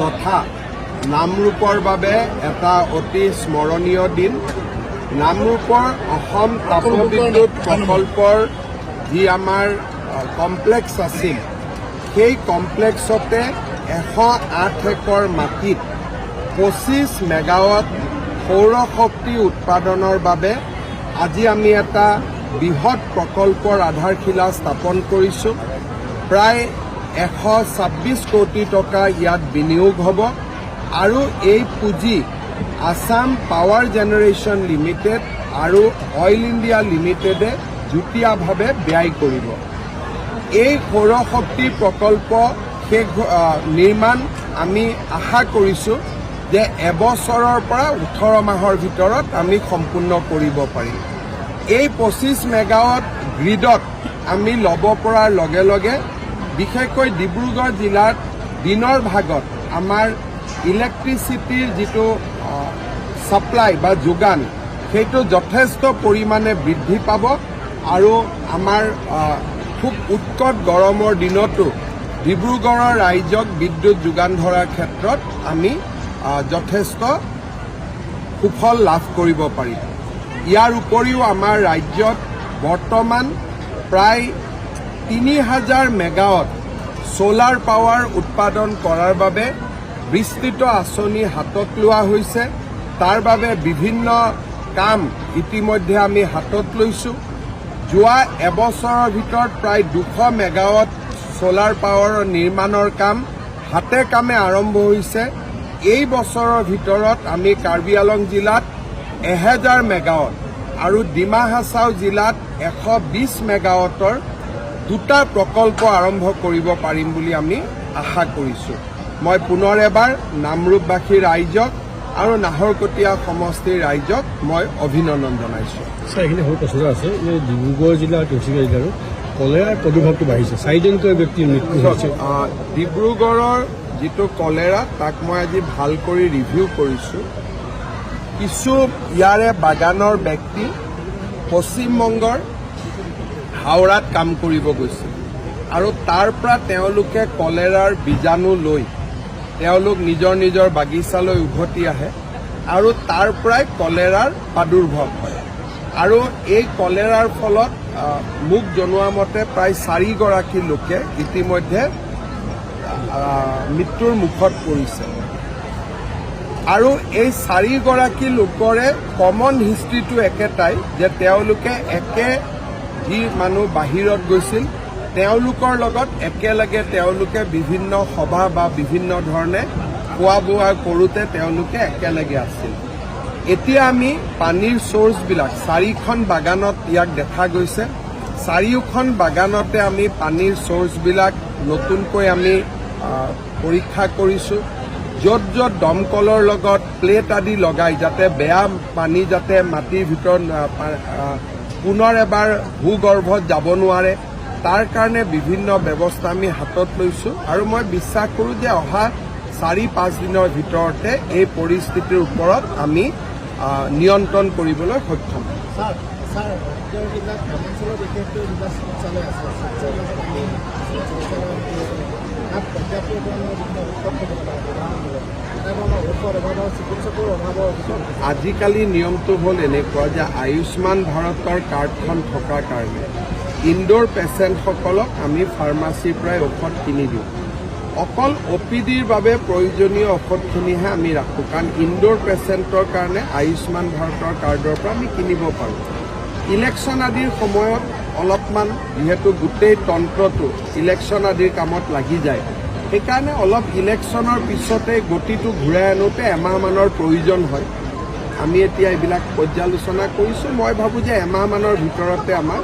তথা নামৰূপৰ বাবে এটা অতি স্মৰণীয় দিন। নামৰূপৰ অসম তাপবিদ্যুৎ প্ৰকল্পৰ যি আমাৰ কমপ্লেক্স আছিল সেই কমপ্লেক্সতে এশ আঠ একৰ মাটিত পঁচিছ মেগাৱাট সৌৰ শক্তি উৎপাদনৰ বাবে আজি আমি এটা বৃহৎ প্ৰকল্পৰ আধাৰশিলা স্থাপন কৰিছোঁ। প্ৰায় এশ ছাব্বিছ কোটি টকা ইয়াত বিনিয়োগ হ'ব আৰু এই পুঁজি আছাম পাৱাৰ জেনেৰেশ্যন লিমিটেড আৰু অইল ইণ্ডিয়া লিমিটেডে যুটীয়াভাৱে ব্যয় কৰিব। এই সৌৰশক্তি প্ৰকল্প শেষ নিৰ্মাণ আমি আশা কৰিছোঁ যে এবছৰৰ পৰা ওঠৰ মাহৰ ভিতৰত আমি সম্পূৰ্ণ কৰিব পাৰিম। এই পঁচিছ মেগাৱাট গ্ৰীডত আমি ল'ব পৰাৰ লগে লগে বিশেষকৈ ডিব্ৰুগড় জিলাত দিনৰ ভাগত আমাৰ ইলেক্ট্ৰিচিটিৰ যিটো ছাপ্লাই বা যোগান সেইটো যথেষ্ট পৰিমাণে বৃদ্ধি পাব আৰু আমাৰ খুব উৎকট গৰমৰ দিনতো ডিব্ৰুগড়ৰ ৰাইজক বিদ্যুৎ যোগান ধৰাৰ ক্ষেত্ৰত আমি যথেষ্ট সুফল লাভ কৰিব পাৰিম ইয়াৰ উপৰিও আমাৰ ৰাজ্যত বৰ্তমান প্ৰায় তিনি হাজাৰ মেগাৱাট ছ'লাৰ পাৱাৰ উৎপাদন কৰাৰ বাবে বিস্তৃত আঁচনি হাতত লোৱা হৈছে। তাৰ বাবে বিভিন্ন কাম ইতিমধ্যে আমি হাতত লৈছোঁ। যোৱা এবছৰৰ ভিতৰত প্ৰায় দুশ মেগাৱাট ছ'লাৰ পাৱাৰৰ নিৰ্মাণৰ কাম হাতে কামে আৰম্ভ হৈছে। এই বছৰৰ ভিতৰত আমি কাৰ্বি আলং জিলাত এহেজাৰ মেগাৱাট আৰু ডিমা হাছাও জিলাত এশ বিছ মেগাৱাটৰ দুটা প্ৰকল্প আৰম্ভ কৰিব পাৰিম বুলি আমি আশা কৰিছোঁ। মই পুনৰ এবাৰ নামৰূপবাসী ৰাইজক আৰু নাহৰকটীয়া সমষ্টিৰ ৰাইজক মই অভিনন্দন জনাইছোঁ। ছাৰ এইখিনি সৰু প্ৰশ্ন আছে। যে ডিব্ৰুগড় জিলা আৰু তিনিচুকীয়া জিলাৰো কলেৰাৰ প্ৰাদুৰ্ভাৱটো বাঢ়িছে। চাৰিজনকৈ ব্যক্তিৰ মৃত্যু হৈছে। ডিব্ৰুগড়ৰ যিটো কলেৰা তাক মই আজি ভাল কৰি ৰিভিউ কৰিছোঁ। কিছু ইয়াৰে বাগানৰ ব্যক্তি পশ্চিমবংগৰ হাওৰাত কাম কৰিব গৈছিল আৰু তাৰ পৰা তেওঁলোকে কলেৰাৰ বীজাণু লৈ তেওঁলোক নিজৰ নিজৰ বাগিচালৈ উভতি আহে আৰু তাৰ পৰাই কলেৰাৰ প্ৰাদুৰ্ভাৱ হয়। আৰু এই কলেৰাৰ ফলত মোক জনোৱা মতে প্ৰায় চাৰিগৰাকী লোকে ইতিমধ্যে মৃত্যুৰ মুখত পৰিছে। আৰু এই চাৰিগৰাকী লোকৰে কমন হিষ্ট্ৰীটো একেটাই যে তেওঁলোকে একে যি মানুহ বাহিৰত গৈছিল। তেওঁলোকৰ লগত একেলগে তেওঁলোকে বিভিন্ন সভা বা বিভিন্ন ধৰণে খোৱা বোৱা কৰোঁতে তেওঁলোকে একেলগে আছিল। এতিয়া আমি পানীৰ চ'ৰ্চবিলাক চাৰিখন বাগানত ইয়াক দেখা গৈছে। চাৰিওখন বাগানতে আমি পানীৰ চ'ৰ্চবিলাক নতুনকৈ আমি পৰীক্ষা কৰিছোঁ। য'ত য'ত দমকলৰ লগত প্লেট আদি লগাই যাতে বেয়া পানী যাতে মাটিৰ ভিতৰত পুনৰ এবাৰ ভূগৰ্ভত যাব নোৱাৰে তাৰ কাৰণে বিভিন্ন ব্যৱস্থা আমি হাতত লৈছোঁ আৰু মই বিশ্বাস কৰোঁ যে অহা চাৰি, পাঁচ দিনৰ ভিতৰতে এই পৰিস্থিতিৰ ওপৰত আমি নিয়ন্ত্ৰণ কৰিবলৈ সক্ষম হ'ম। আজিকালি নিয়মটো হ'ল এনেকুৱা যে আয়ুষ্মান ভাৰতৰ কাৰ্ডখন থকাৰ কাৰণে ইনড'ৰ পেচেণ্টসকলক আমি ফাৰ্মাচীৰ পৰাই ঔষধ কিনি দিওঁ। অকল অ' পি ডিৰ বাবে প্ৰয়োজনীয় ঔষধখিনিহে আমি ৰাখোঁ, কাৰণ ইনড'ৰ পেচেণ্টৰ কাৰণে আয়ুষ্মান ভাৰতৰ কাৰ্ডৰ পৰা আমি কিনিব পাৰোঁ। ইলেকশ্যন আদিৰ সময়ত অলপমান যিহেতু গোটেই তন্ত্ৰটো ইলেকশ্যন আদিৰ কামত লাগি যায়। সেইকাৰণে অলপ ইলেকশ্যনৰ পিছতে গতিটো ঘূৰাই আনোতে এমাহমানৰ প্ৰয়োজন হয়। আমি এতিয়া এইবিলাক পৰ্যালোচনা কৰিছোঁ। মই ভাবোঁ যে এমাহমানৰ ভিতৰতে আমাৰ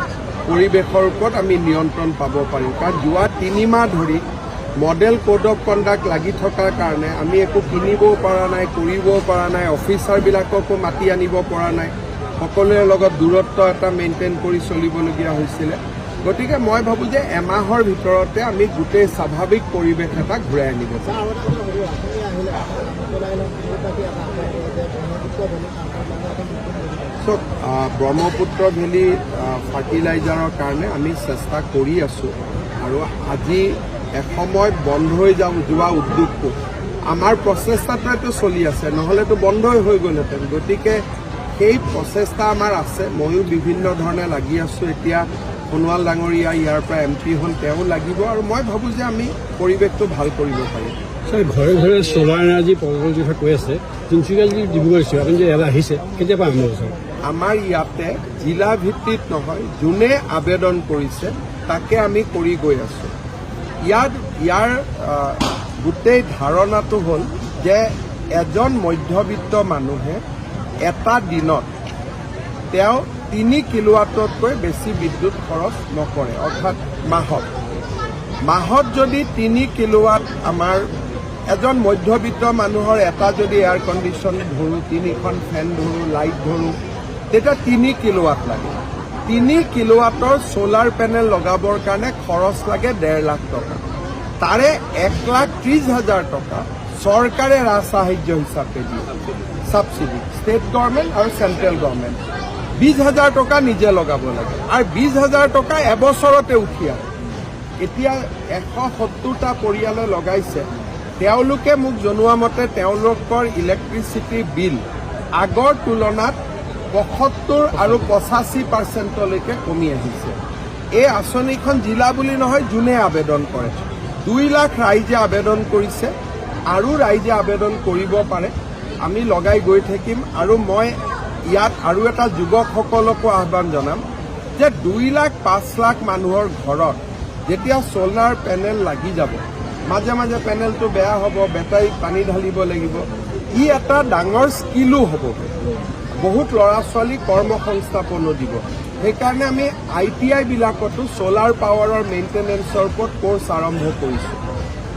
পৰিৱেশৰ ওপৰত আমি নিয়ন্ত্ৰণ পাব পাৰিম। কাৰণ যোৱা তিনিমাহ ধৰি মডেল কোড অফ কণ্ডাক্ট লাগি থকাৰ কাৰণে আমি একো কিনিবও পৰা নাই কৰিবও পৰা নাই অফিচাৰবিলাককো মাতি আনিব পৰা নাই। সকলোৰে লগত দূৰত্ব এটা মেইনটেইন কৰি চলিবলগীয়া হৈছিলে। গতিকে মই ভাবোঁ যে এমাহৰ ভিতৰতে আমি গোটেই স্বাভাৱিক পৰিৱেশ এটা ঘূৰাই আনিব কৰে যে ব্ৰহ্মপুত্ৰ ভেলী আহ, ফাৰ্টিলাইজাৰৰ কাৰণে আমি চেষ্টা কৰি আছোঁ। আৰু আজি এসময়ত বন্ধ হৈ যাওঁ যোৱা উদ্যোগটো। আমাৰ প্ৰচেষ্টাটোৱেতো চলি আছে নহ'লেতো বন্ধই হৈ গ'লহেঁতেন। গতিকে সেই প্ৰচেষ্টা আমাৰ আছে। ময়ো বিভিন্ন ধৰণে লাগি আছোঁ। এতিয়া সোণোৱাল ডাঙৰীয়া ইয়াৰ পৰা এম পি হ'ল তেওঁ লাগিব আৰু মই ভাবোঁ যে আমি পৰিৱেশটো ভালো কৰিব পাৰিম। ছাৰ ঘৰে ঘৰে চ'লাৰ এনাৰ্জি প্ৰকল্পৰ কথা কৈ আছে। তিনিচুকীয়া যদি ডিব্ৰুগড় ডিষ্ট্ৰিক্ট আপুনি যে ইয়ালৈ আহিছে কেতিয়াৰ পৰা আৰম্ভ হৈছে আমাৰ ইয়াতে জিলা ভিত্তিত নহয় যোনে আবেদন কৰিছে তাকে আমি কৰি গৈ আছোঁ। ইয়াত ইয়াৰ গোটেই ধাৰণাটো হ'ল যে এজন মধ্যবিত্ত মানুহে এটা দিনত। তেওঁ তিনি কিলোৱাটতকৈ বেছি বিদ্যুৎ খৰচ নকৰে, অৰ্থাৎ মাহত। মাহত যদি তিনি কিলোৱাট আমাৰ এজন মধ্যবিত্ত মানুহৰ এটা যদি এয়াৰ কণ্ডিশ্যন ধৰোঁ, তিনিখন ফেন ধৰোঁ লাইট ধৰোঁ, তেতিয়া তিনি কিলোৱাট লাগে। তিনি কিলোৱাটৰ ছ'লাৰ পেনেল লগাবৰ কাৰণে খৰচ লাগে ডেৰ লাখ টকা। তাৰে এক লাখ ত্ৰিছ হাজাৰ টকা ৰাজ সাহায্য হিচাপে দিয়ে। ছাবচিডি ষ্টেট গভৰ্ণমেণ্ট আৰু চেণ্ট্ৰেল গভৰ্ণমেণ্ট বিছ হাজাৰ টকা নিজে লগাব লাগে। আৰু বিছ হাজাৰ টকা এবছৰতে উঠি আহে এতিয়া এশ সত্তৰটা পৰিয়ালে লগাইছে। তেওঁলোকে মোক জনোৱা মতে তেওঁলোকৰ ইলেক্ট্ৰিচিটি বিল আগৰ তুলনাত পঁসত্তৰ আৰু পঁচাশী পাৰ্চেণ্টলৈকে কমি আহিছে। এই আঁচনিখন জিলা বুলি নহয়, যোনে আবেদন কৰে। দুই লাখ ৰাইজে আবেদন কৰিছে। আৰু ৰাইজে আবেদন কৰিব পাৰে। আমি লগাই গৈ থাকিম আৰু মই ইয়াত আৰু এটা যুৱকসকলকো আহ্বান জনাম যে দুই লাখ, পাঁচ লাখ মানুহৰ ঘৰত যেতিয়া চ'লাৰ পেনেল লাগি যাব, মাজে মাজে পেনেলটো বেয়া হ'ব, বেটাৰীত পানী ঢালিব লাগিব, ই এটা ডাঙৰ স্কিলো হ'ব। বহুত ল'ৰা ছোৱালীক কৰ্ম সংস্থাপনো দিব। সেইকাৰণে আমি আই টি আই বিলাকতো চ'লাৰ পাৱাৰৰ মেইনটেনেন্সৰ ওপৰত কৰ্চ আৰম্ভ কৰিছোঁ।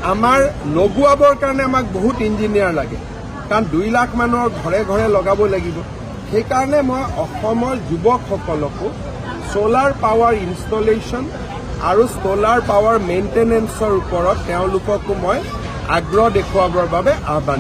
আমাৰ লগোৱাবৰ কাৰণে আমাক বহুত ইঞ্জিনিয়াৰ লাগে। কাৰণ দুই লাখ মানুহৰ ঘৰে ঘৰে লগাব লাগিব। সেইকাৰণে মই অসমৰ যুৱকসকলকো চ'লাৰ পাৱাৰ ইনষ্টলেশ্যন আৰু চ'লাৰ পাৱাৰ মেইনটেনেন্সৰ ওপৰত তেওঁলোককো মই আগ্ৰহ দেখুৱাবৰ বাবে আহ্বান